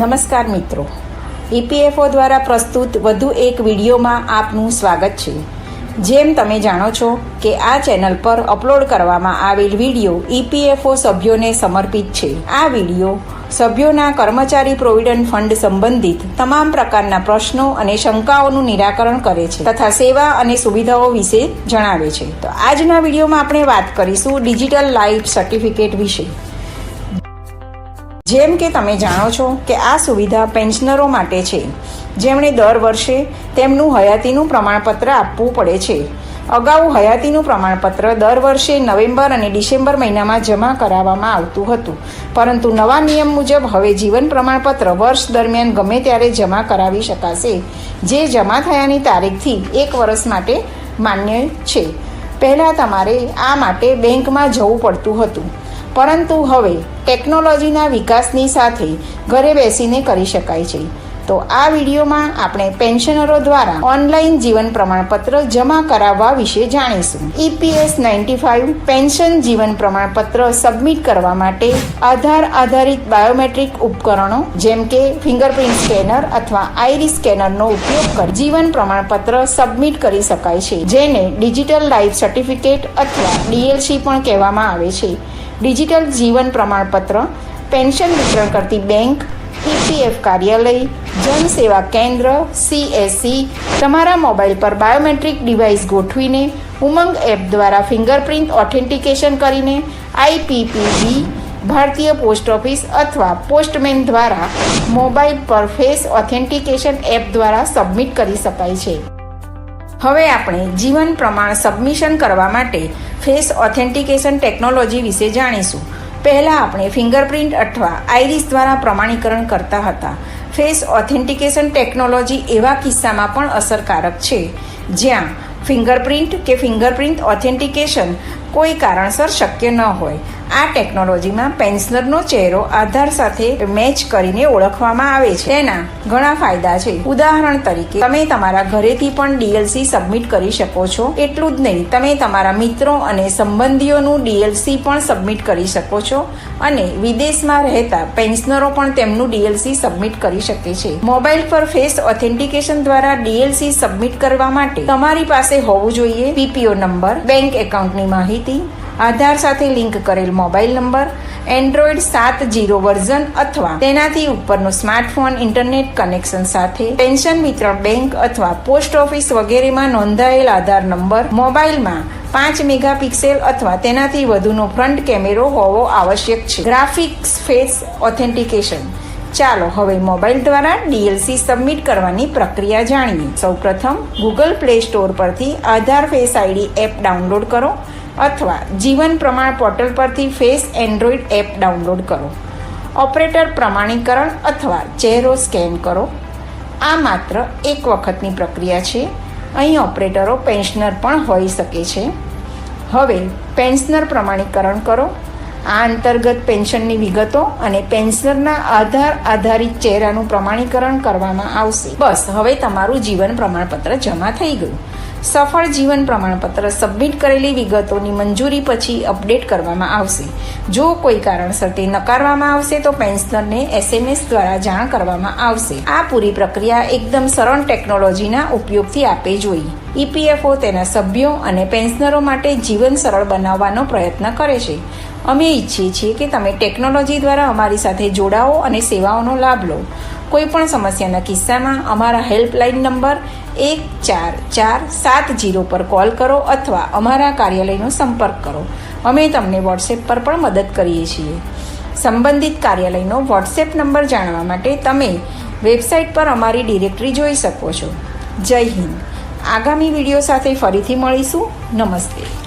નમસ્કાર મિત્રો. ઈપીએફઓ દ્વારા પ્રસ્તુત વધુ એક વિડીયોમાં આપનું સ્વાગત છે. જેમ તમે જાણો છો કે આ ચેનલ પર અપલોડ કરવામાં આવેલ વીડિયો ઈપીએફઓ સભ્યોને સમર્પિત છે. આ વીડિયો સભ્યોના કર્મચારી પ્રોવિડન્ટ ફંડ સંબંધિત તમામ પ્રકારના પ્રશ્નો અને શંકાઓનું નિરાકરણ કરે છે તથા સેવા અને સુવિધાઓ વિશે જણાવે છે. તો આજના વિડીયોમાં આપણે વાત કરીશું ડિજિટલ લાઈફ સર્ટિફિકેટ વિશે. જેમ કે તમે જાણો છો કે આ સુવિધા પેન્શનરો માટે છે. જેમણે દર વર્ષે તેમનું હયાતીનું પ્રમાણપત્ર આપવું પડે છે. અગાઉ હયાતીનું પ્રમાણપત્ર દર વર્ષે નવેમ્બર અને ડિસેમ્બર મહિનામાં જમા કરાવવામાં આવતું હતું. પરંતુ નવા નિયમ મુજબ હવે જીવન પ્રમાણપત્ર વર્ષ દરમિયાન ગમે ત્યારે જમા કરાવી શકાશે, જે જમા થયાની તારીખથી એક વર્ષ માટે માન્ય છે. પહેલાં તમારે આ માટે બેંકમાં જવું પડતું હતું. પરંતુ હવે ટેકનોલોજીના વિકાસની સાથે ઘરે બેસીને કરી શકાય છે. તો આ વિડીયોમાં આપણે પેન્શનરો દ્વારા ઓનલાઈન જીવન પ્રમાણપત્ર જમા કરાવવા વિશે જાણીશું. ઈપીએસ નાઇન્ટી ફાઇવ પેન્શન જીવન પ્રમાણપત્ર સબમિટ કરવા માટે આધાર આધારિત બાયોમેટ્રિક ઉપકરણો જેમ કે ફિંગરપ્રિન્ટ સ્કેનર અથવા આઈરી સ્કેનરનો ઉપયોગ કરી જીવન પ્રમાણપત્ર સબમિટ કરી શકાય છે, જેને ડિજિટલ લાઈફ સર્ટિફિકેટ અથવા ડીએલસી પણ કહેવામાં આવે છે. ડિજિટલ જીવન પ્રમાણપત્ર, પેન્શન વિતરણ કરતી બેંક ઈપીએફ કાર્યાલય જન સેવા કેન્દ્ર સીએસસી તમારા મોબાઈલ પર બાયોમેટ્રિક ડિવાઇસ ગોઠવીને, ઉમંગ એપ દ્વારા ફિંગરપ્રિન્ટ ઓથેન્ટિકેશન કરીને આઈપીપીબી ભારતીય પોસ્ટ ઓફિસ અથવા પોસ્ટમેન દ્વારા મોબાઈલ પર ફેસ ઓથેન્ટિકેશન એપ દ્વારા સબમિટ કરી શકાય છે. હવે આપણે જીવન પ્રમાણ સબમિશન કરવા માટે ફેસ ઓથેન્ટિકેશન ટેકનોલોજી વિશે જાણીશું. પહેલાં આપણે ફિંગરપ્રિન્ટ અથવા આઈરિસ દ્વારા પ્રમાણીકરણ કરતા હતા. ફેસ ઓથેન્ટિકેશન ટેકનોલોજી એવા કિસ્સામાં પણ અસરકારક છે. જ્યાં ફિંગરપ્રિન્ટ કે ફિંગરપ્રિન્ટ ઓથેન્ટિકેશન કોઈ કારણસર શક્ય ન હોય. આ ટેકનોલોજીમાં પેન્શનરનો ચહેરો આધાર સાથે મેચ કરીને ઓળખવામાં આવે છે. તેના ઘણા ફાયદા છે. ઉદાહરણ તરીકે, તમે તમારા ઘરેથી પણ ડીએલસી સબમિટ કરી શકો છો. એટલું જ નહીં, તમે તમારા મિત્રો અને સંબંધીઓનું ડીએલસી પણ સબમિટ કરી શકો છો અને વિદેશમાં રહેતા પેન્શનરો પણ તેમનું ડીએલસી સબમિટ કરી શકે છે. મોબાઈલ પર ફેસ ઓથેન્ટિકેશન દ્વારા ડીએલસી સબમિટ કરવા માટે તમારી પાસે હોવું જોઈએ. પીપીઓ નંબર બેંક એકાઉન્ટની માહિતી આધાર સાથે લિંક કરેલ મોબાઈલ નંબર એન્ડ્રોઈડ સાત જીરો વર્ઝન અથવા તેનાથી ઉપરનો સ્માર્ટફોન, ઇન્ટરનેટ કનેક્શન સાથે પેન્શન વિતરણ બેંક અથવા પોસ્ટ ઓફિસ વગેરેમાં નોંધાયેલ આધાર નંબર, મોબાઈલમાં પાંચ મેગાપિક્સેલ અથવા તેનાથી વધુનો ફ્રન્ટ કેમેરો હોવો આવશ્યક છે. Graphics face authentication. ચાલો હવે મોબાઈલ દ્વારા ડીએલસી સબમિટ કરવાની પ્રક્રિયા જાણીએ. સૌપ્રથમ, ગૂગલ પ્લે સ્ટોર પરથી Aadhaar face ID app download કરો. અથવા જીવન પ્રમાણ પોર્ટલ પરથી ફેસ એન્ડ્રોઈડ એપ ડાઉનલોડ કરો. ઓપરેટર પ્રમાણીકરણ અથવા ચહેરો સ્કેન કરો. આ માત્ર એક વખતની પ્રક્રિયા છે. અહીં ઓપરેટરો પેન્શનર પણ હોઈ શકે છે. હવે પેન્શનર પ્રમાણીકરણ કરો. આ અંતર્ગત પેન્શનની વિગતો અને પેન્શનરના આધાર આધારિત ચહેરાનું પ્રમાણીકરણ કરવામાં આવશે. બસ, હવે તમારું જીવન પ્રમાણપત્ર જમા થઈ ગયું. સફળ જીવન પ્રમાણપત્ર સબમિટ કરેલી વિગતોની મંજૂરી પછી અપડેટ કરવામાં આવશે. જો કોઈ કારણસર તે નકારવામાં આવશે તો પેન્શનરને એસએમએસ દ્વારા જાણ કરવામાં આવશે. આ પૂરી પ્રક્રિયા એકદમ સરળ ટેકનોલોજીના ઉપયોગથી આપે જોઈ. ઈપીએફઓ તેના સભ્યો અને પેન્શનરો માટે જીવન સરળ બનાવવાનો પ્રયત્ન કરે છે. અમે ઈચ્છીએ છીએ કે તમે ટેકનોલોજી દ્વારા અમારી સાથે જોડાઓ અને સેવાઓનો લાભ લો. કોઈ પણ સમસ્યાના કિસ્સામાં અમારા હેલ્પલાઇન નંબર એક ચાર ચાર સાત જીરો પર કોલ કરો અથવા અમારા કાર્યાલયનો સંપર્ક કરો. અમે તમને વોટ્સએપ પર પણ મદદ કરીએ છીએ. સંબંધિત કાર્યાલયનો વોટ્સએપ નંબર જાણવા માટે તમે વેબસાઇટ પર અમારી ડિરેક્ટરી જોઈ શકો છો. જય હિન્દ. આગામી વીડિયો સાથે ફરીથી મળીશું. નમસ્તે.